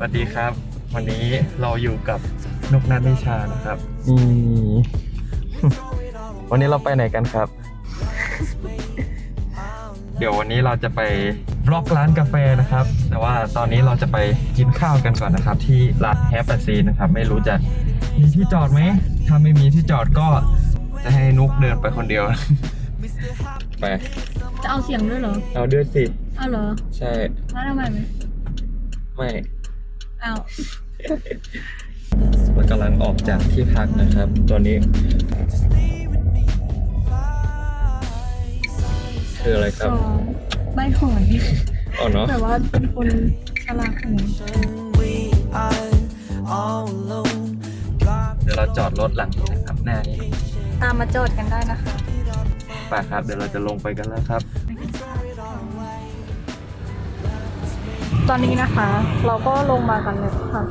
วัสดีครับ วันนี้เราอยู่กับนกนัทนิชานะครับนี่วันนี้เราไปไหนกันครับ เดี๋ยววันนี้เราจะไปบล็อกร้านกาแฟนะครับ แต่ว่าตอนนี้เราจะไปกินข้าวกันก่อนนะครับ ที่ร้านแฮปปี้ซีนะครับ ไม่รู้จะมีที่จอดไหมถ้าไม่มีที่จอดก็จะให้นุกเดินไปคนเดียว ไป จะเอาเสียงด้วยเหรอ เอาด้วยสิ เอาเหรอใช่ แล้วทำไมไม่ไม่เอาเรากำลังออกจากที่พักนะครับ ตอนนี้ คืออะไรคสรับองใบหอยอ๋อเนาะแต่ว่าเป็นคนฉลาดของหนู we are all alone. God เดี๋ยวเราจอดรถหลังนี้นะครับ หน้านี้ตามมาโจทย์กันได้นะคะไปครับ เดี๋ยวเราจะลงไปกันแล้วครับ ตอนนี้นะคะ เราก็ลงมากันเลยค่ะ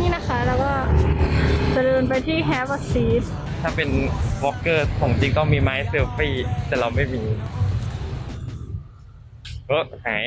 นี่นะคะแล้วก็จะเดินไปที่ Have a seat ถ้าเป็นวอล์กเกอร์ของจริงต้องมีไม้เซลฟี่แต่เราไม่มีเออหาย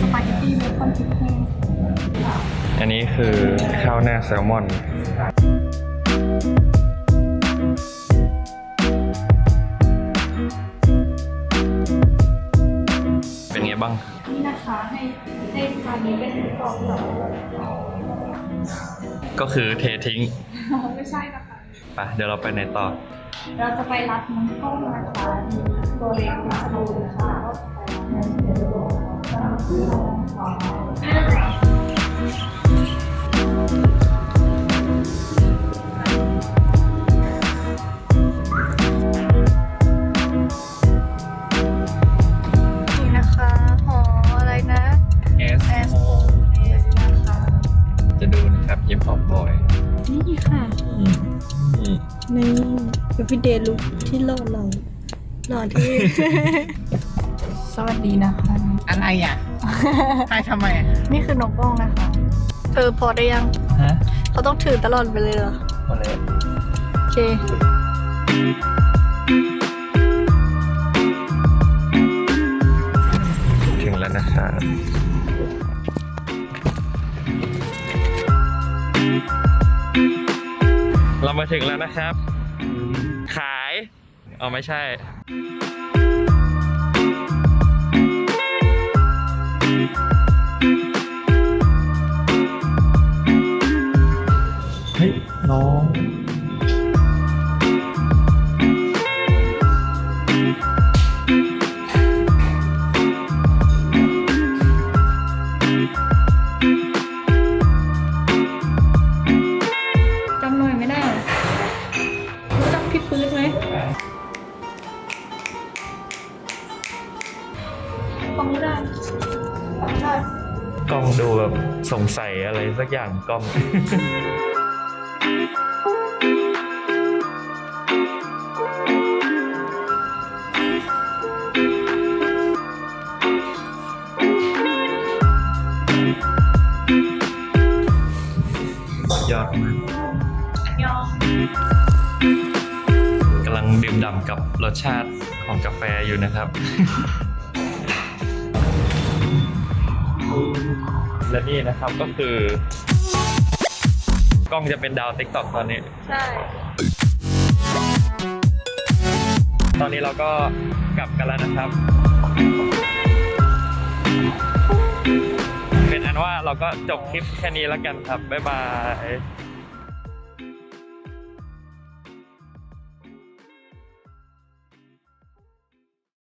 สปาเกตตี้เบคอนพริกแห้งอันนี้คือข้าวหน้าแซลมอน เป็นไงบ้าง นี่นะคะให้ให้ทานนี้เป็นกล่องแบบก็คือเททิ้ง ไม่ใช่นะคะไปเดี๋ยวเราไปไหนต่อ เราจะไปรับน้องกล้องนะคะมีตัวเล็กมาดูค่ะ ค่ะนี่นี่เป็นพี่เดลุกที่หล่อเราหล่อที่ สวัสดีนะคะ อะไรอะไปทำไมอะนี่คือนกกล้องนะคะ เธอพอได้ยัง ฮะเขาต้องถือตลอดไปเลยเหรอมาเลยโอเค ถึงแล้วนะครับ มาถึงแล้วนะครับ ขาย เอาไม่ใช่ ปื๊ดไหมฟังไม่ได้ฟังไม่ได้กล้องดูแบบสงสัยอะไรสักอย่างกล้อง ยอดมากยอมกำลัง ดื่มด่ำกับรสชาติของกาแฟอยู่นะครับ และนี่นะครับก็คือกล้องจะเป็นดาวติ๊กต็อกตอนนี้ ใช่ ตอนนี้เราก็กลับกันแล้วนะครับ เป็นอันว่าเราก็จบคลิปแค่นี้แล้วกันครับ บ๊ายบาย